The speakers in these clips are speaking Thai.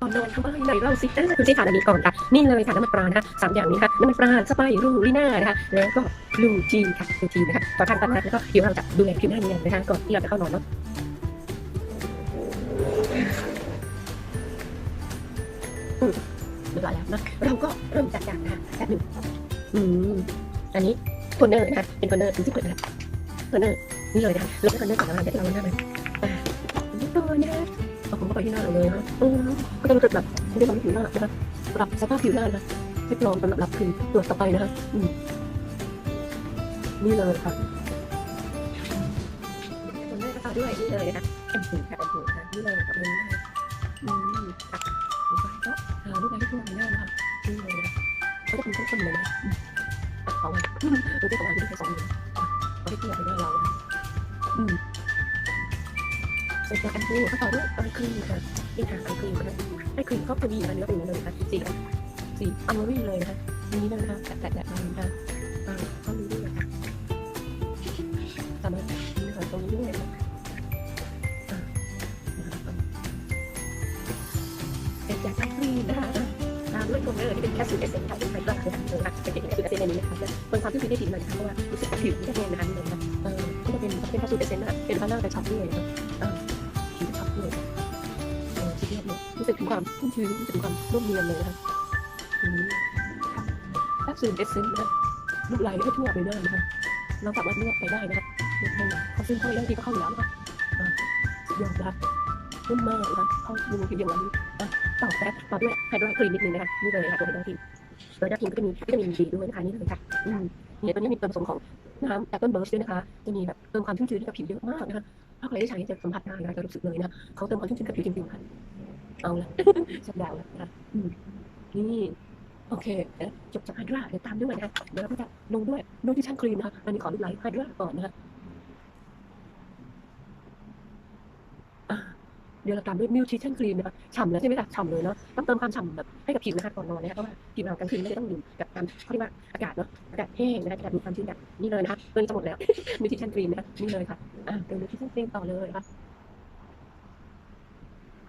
ก่อนนอนทำอะไรไหนเล่าสิคุณซีทานอันนี้ก่อนค่ะนี่เลยค่ะน้ำมันปลานะคะสามอย่างนี้ค่ะน้ำมันปลาสไปรูลีน่านะคะแล้วก็บลูจีนค่ะบลูจีนนะคะต่อทานตามนัดแล้วก็ผิวเราจะดูแลผิวหน้าเนียนนะคะก่อนที่เราจะเข้านอนเนาะอืมเรียบร้อยแล้วนะเราก็เริ่มจัดการนะคะแบบหนึ่งอืมอันนี้โทนเนอร์นะคะเป็นโทนเนอร์ที่เปิดนะคะโทนเนอร์นี่เลยนะคะลงโทนเนอร์ก่อนแล้วเดี๋ยวเราลงหน้ามันอ่าตัวนะคะ เอาผมก็ไปที่หน้าเราเลยนะอืมก็จะรู้สึกแบบไม่ได้ทำให้ผิวหน้านะคะปรับสภาพผิวหน้านะคะให้พร้อมสำหรับรับคือตัวต่อไปนะคะอืมนี่เลยค่ะโทนเนอร์ก็ต่อด้วยนี่เลยนะคะแอมพูค่ะแอมพูค่ะนี่เลยกับมือนะคะอืมค่ะแล้วก็ทาด้วยกันที่ทั่วใบหน้นะคะนี่เลยนะเขาจะเป็นต้นเลยนะอืมตัดเขาเลยอืมตัวที่ของเราที่เป็นสองมือเขาได้ทั่วใบหน้าเรานะอืม สร็จจากแอมพูก็ต่อด้วยไอครีมค่ะนี่ค่ะไอครีมนะไอครีมก็จะมีนะคะเนื้อเป็นเลยนะคะสีสีอัลมอนด์เลยนะคะนี่เลยนะคะแตะๆแบบนี้นะคะอ่าเข้านี้ด้วยนะคะสามารถนี่นะคะตรงนี้ด้วยนะคะอ่านะคะเสร็จจากไอครีมนะคะตามด้วยโทนเนอร์ที่เป็นแคปซูลเอเซนต์ค่ะเป็นไฟเบอร์นะคะเป็นแคปซูลเอเซนต์ในนี้นะคะเป็นความที่ผิวได้ดีเลยนะคะเพราะว่ารู้สึกผิวที่จะแดงนะคะนี่เลยนะคะเออที่จะเป็นเป็นแคปซูลเอเซนต์นะคะเป็นพาร์เนอร์กระชับด้วยนะคะอ่ รู้สึกถึงความชุ่มชื้นรู้สึกถึงความนุ่มเนียนเลยนะคะอืมค่ะแคปซูลเอเซนต์นะลูกลายให้ทั่วไปหน้นะคะเราสามารถนวดไปได้นะคะนวดให้เขาซึ่งเข้าไปได้ทีก็เข้าอยู่แล้วนะคะอ่าสุดยอดนะคะนุ่มมากนะคะเข้าดูผิวอย่างนั้นอะต่อแป๊บต่อด้วยไฮโดรคลีนนิดนึงนะคะนี่เลยค่ะตัวไฮโดรคลีนตัวไฮโดรคลีนก็จะมีวิตามินดีด้วยนะคะนี่เลยค่ะอืมเนี่ยตัวนี้มีส่วนผสมของน้ำแอปเปิลเบิร์ชด้วยนะคะจะมีแบบเติมความชุ่มชื้นให้กับผิวเยอะมากนะคะถ้าใครได้ใช้จะสัมผัสได้นะคะจะรู้สึกเลยนะเขาเติมความชุ่มชื้นกับผิวจริงๆค่ะ เอาละชัดดาแล้วนะนี่โอเคจบจากไฮดราเดี๋ยวตามด้วยนะเดี๋ยวเราก็จะลงด้วยนูทริชั่นครีมนะคะอันนี้ขอดูไลท์ไฮดราก่อนนะคะเดี๋ยวเราตามด้วยนิวทริชั่นครีมนะคะฉ่ำแล้วใช่ไหมคะฉ่ำเลยเนาะต้องเติมความฉ่ำแบบให้กับผิวนะคะก่อนนอนนะคะเพราะว่าผิวเรากลางคืนไม่ได้ต้องอยู่กับการเขาเรียกว่าอากาศเนาะอากาศแห้งนะคะอากาศมีความชื้นแบบนี่เลยนะคะตัวนี้จะหมดแล้วนิวทริชั่นครีมนะคะนี่เลยค่ะอ่าเติมนิวทริชั่นครีมต่อเลยค่ะ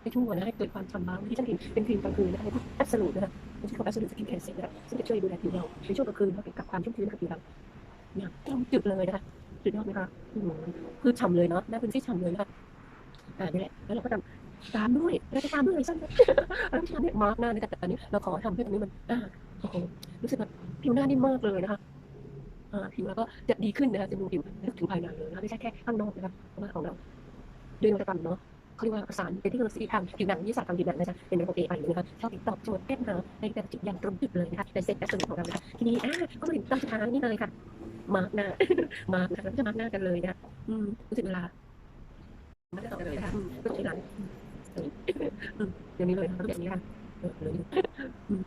ให้ทั่วนะให้เกิดความฉ่ำบางทริชั่นครีมเป็นครีมกลางคืนนะคะที่แอบสูตนะคะไม่ใช่ของแอบสูตสกินแคร์เซ็ตนะคะซึ่งจะช่วยดูแลผิวเราในช่วงกลางคืนเพื่อกับความชุ่มชื้นกับผิวเราเนี่ยตรงจุดเลยนะคะจุดยอดไหมคะคือฉ่ำเลยเนาะหน้าเป็นที่ฉ่ำเลยนะคะอ่านี่แหละแล้วเราก็ทำตามด้วยเราจะตามด้วยอะไรสั้นเราจะทำด้วยมาร์กหน้าในแต่ตอนนี้เราขอทำให้ตรงนี้มันอ่าโอ้โหรู้สึกแบบผิวหน้านิ่มากเลยนะคะอ่าผิวเราก็จะดีขึ้นนะคะจะดูผิวลึกถึงภายในเลยนะไม่ใช่แค่ข้างนอกนะคะเพราะว่าของเราด้วยนวัตกรรมเนาะ เขาเรียกว่าสารเป็นเทคโนโลยีทางผิวหนังวิทยาศาสตร์ทางผิวหนังนะคะเป็นระบบ AI เลยนะคะชอบตอบโจทย์แก้ปัญหาในแต่ละจุดอย่างตรงจุดเลยนะคะในเซ็ตแอคชั่นของเรานะคะทีนี้อ่าก็มาถึงตอนสุดท้ายนี่เลยค่ะมาร์กหน้ามาร์กนะคะเราจะมาร์กหน้ากันเลยนะคะอืมรู้สึกเวลามาร์กหน้ากันเลยนะคะอืมก็ใช้หลังอืมอย่างนี้เลยนะคะแบบนี้ค่ะเออเลยอืม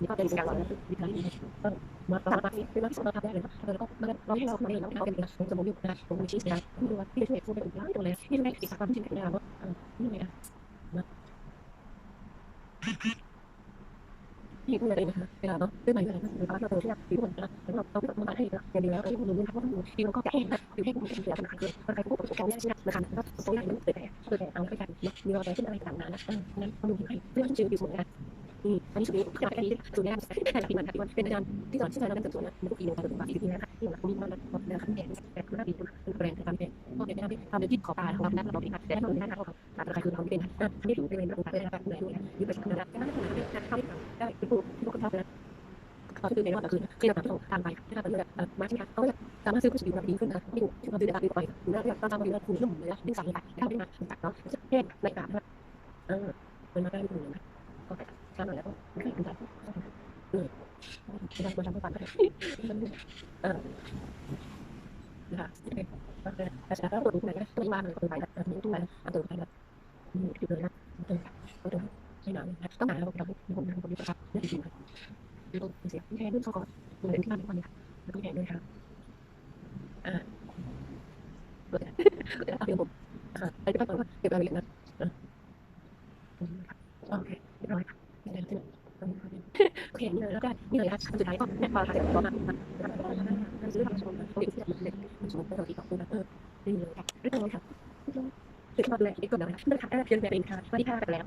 นี่ก็เป็นการวางวิธีนี้เออมาตามมาที่เป็นมาที่สำคัญได้เลยนะแล้วก็มา เราให้เราทำเองแล้วเขาเป็นนะผมจะมองอยู่นะผมมีชีสนะที่ดูว่าที่ช่วยพูดเป็นร้านตัวเลยที่ไม่ติดความจริงกันนะว่านี่ไงนะนี่พูดอะไรนะคะเวลาเนาะด้วยใหม่ด้วยนะหรือว่าเราเจอที่ผิวมันนะแล้วเราต้องมาให้นะอย่างดีแล้วที่คุณรู้นะครับว่าผิวมันก็แห้งนะผิวแห้งมันเป็นเสียปัญหาคือมันใครพูดกับตัวเนี่ยนะนะคะแล้วตัวใหญ่มันเปิดแต่เปิดแต่เอาไปกันมีรอยแดงขึ้นอะไรต่างๆนะนั้นเอาดูใครเพื่องชื่อผิวสวยนะนี่ อืมอันนี้สุดนี้ขนาดนี้สุดแรกแต่ละปีมันค่ะที่มันเป็นอาจารย์ที่สอนที่สอนเราเติมตัวนะมันก็ปีนึงการเติมตัวปีที่แล้วค่ะที่หลังมีมันนะคำแดงแต่คือหน้าปีเป็นแรงในการเป็นพวกเนี่ยนะครับทำโดยที่ขอตาของเรานะเราเป็นแต่ถ้าเราไม่ได้นะเราตาตาคือเราไม่เป็นนะไม่ถึงเป็นเราตาเป็นนะครับด้วยยึดไปสักขนาดนั้นก็น่าจะทำได้เป็นผู้ผู้กำกับนะเขาคือในรอบคืนที่เราต้องทานไปที่เราเป็นแบบมาใช่ไหมเขาจะสามารถซื้อผู้สูงอายุดีขึ้นนะที่ที่เราซื้อได้ดีไปหน้าที่เราตามาดูหน้าคุณนุ่มเลยนะดึงสายไปถ้าไม่มาตัดเนาะแห้งในกาบนะเออมันมาได้ไม่ถึงนะ ก็ช้าหน่อยแล้วก็ไม่ได้ถึงตัดเออไม่ได้มาทำเพื่อฝันเออนะคะแต่ช้าแล้วตัวนี้ไหนนะตัวนี้มาเลยตัวไหนนะตัวนี้ตัวไหนนตัวไหนนะอืมอยู่เลยนะตัวไหนตัวไหนไม่หนาต้องหนาเราเราผมทำคนนี้ครับนี่จริงครับดูเสียงแค่ด้วยเขาก่อนเลยที่บ้านทุกวันนี้แล้วก็แข่ด้วยครับอ่าเกิดเกิดอะไรผมอ่าไปที่บ้านก่อนเก็บรายละเอียดนะโอเค เรียบร้อยค่ะไม่ได้ที่ไหนโอเคนี่เลยแล้วก็นี่เลยค่ะสุดท้ายก็เนี่ยพอทำเสร็จก็มาซื้อทำชมเด็กที่แบบเด็กชมเราที่ขอบคุณนะเออนี่เลยค่ะเรียบร้อยค่ะเสร็จมาเลยอีกก่อนนะไม่ได้ค่ะเพียงแต่เป็นค่ะสวัสดีค่ะไปแล้ว